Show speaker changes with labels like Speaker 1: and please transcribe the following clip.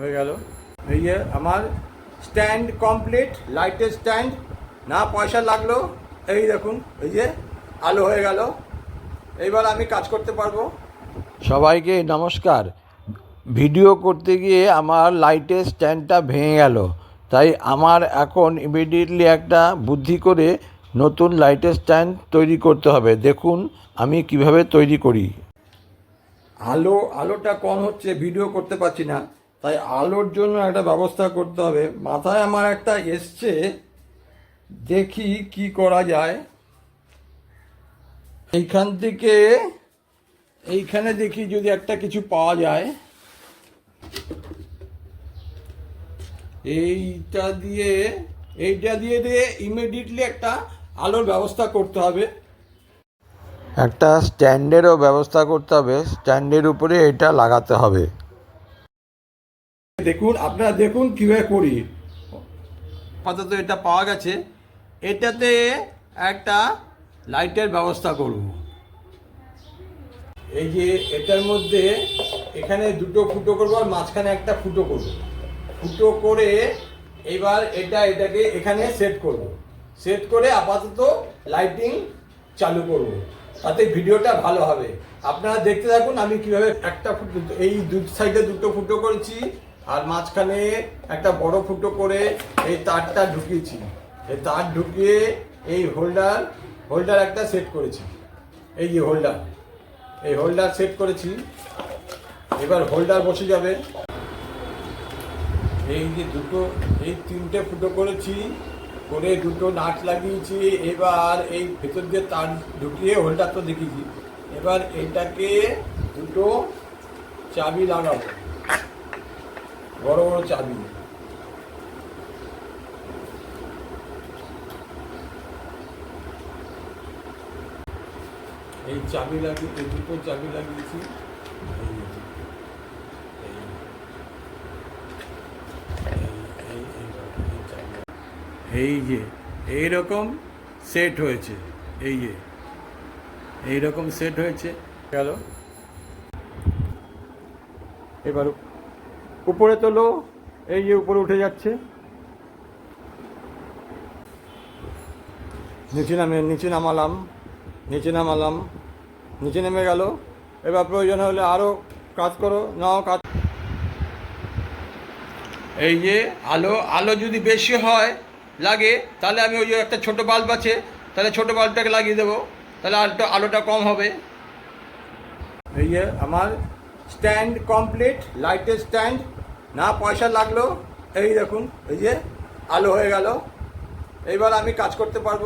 Speaker 1: হয়ে গেল। এই যে আমার স্ট্যান্ড কমপ্লিট লাইটের স্ট্যান্ড না পয়সা লাগল। এই দেখুন, এই যে আলো হয়ে গেল। এইবার আমি কাজ করতে পারব। সবাইকে নমস্কার। ভিডিও করতে গিয়ে আমার লাইটের স্ট্যান্ডটা ভেঙে গেল। তাই আমার এখন ইমিডিয়েটলি একটা বুদ্ধি করে নতুন লাইটের স্ট্যান্ড তৈরি করতে হবে। দেখুন আমি কীভাবে তৈরি করি। আলো, আলোটা কম হচ্ছে ভিডিও করতে পারছি না। তাই আলোর জন্য একটা ব্যবস্থা করতে হবে। মাথায় আমার একটা এসছে, দেখি কি করা যায়। এইখান থেকে, এইখানে দেখি যদি একটা কিছু পাওয়া যায়। এইটা দিয়ে এইটা দিয়ে দিয়ে ইমিডিয়েটলি একটা আলোর ব্যবস্থা করতে হবে। একটা স্ট্যান্ডেরও ব্যবস্থা করতে হবে। স্ট্যান্ডের উপরে এটা লাগাতে হবে। দেখুন, আপনারা দেখুন কীভাবে করি। আপাতত এটা পাওয়া গেছে। এটাতে একটা লাইটের ব্যবস্থা করব। এই যে এটার মধ্যে এখানে দুটো ফুটো করব আর মাঝখানে একটা ফুটো করব। ফুটো করে এবার এটা এটাকে এখানে সেট করব। সেট করে আপাতত লাইটিং চালু করব। তাতে ভিডিওটা ভালো হবে। আপনারা দেখতে থাকুন আমি কীভাবে একটা ফুটো, এই দু সাইডে দুটো ফুটো করেছি। আর মাঝখানে একটা বড় ফুটো করে এই তারটা ঢুকিয়েছি। এই তার ঢুকিয়ে এই হোল্ডার হোল্ডার একটা সেট করেছি। এই যে হোল্ডার, এই হোল্ডার সেট করেছি। এবার হোল্ডার বসে যাবে। এই যে দুটো, এই তিনটে ফুটো করেছি, করে দুটো নাট লাগিয়েছি। এবার এই ভেতর দিয়ে তার ঢুকিয়ে হোল্ডার তো দেখিয়েছি। এবার এটাকে দুটো চাবি লাগাবো। বড় বড় চাবি। এই চাবি লাগিয়ে এই দুটো চাবি লাগিয়েছি। এই যে, এই- এই- এই- এই- এই এই যে এইরকম সেট হয়েছে। এই যে এইরকম সেট হয়েছে। গেল। এবার উপরে তোলো, এই যে উপরে উঠে যাচ্ছে। নিচে নামে, নিচে নামালাম নিচে নামালাম, নিচে নেমে গেল। এবার প্রয়োজন হলে আরও কাজ করো, নাও কাজ। এই যে আলো আলো যদি বেশি হয়, লাগে, তাহলে আমি ওই যে একটা ছোটো বাল্ব আছে, তাহলে ছোটো বাল্বটাকে লাগিয়ে দেবো, তাহলে আলোটা আলোটা কম হবে। এই যে আমার স্ট্যান্ড কমপ্লিট লাইটের স্ট্যান্ড না পয়সা লাগল, এই দেখুন, এই যে আলো হয়ে গেল। এইবার আমি কাজ করতে পারব।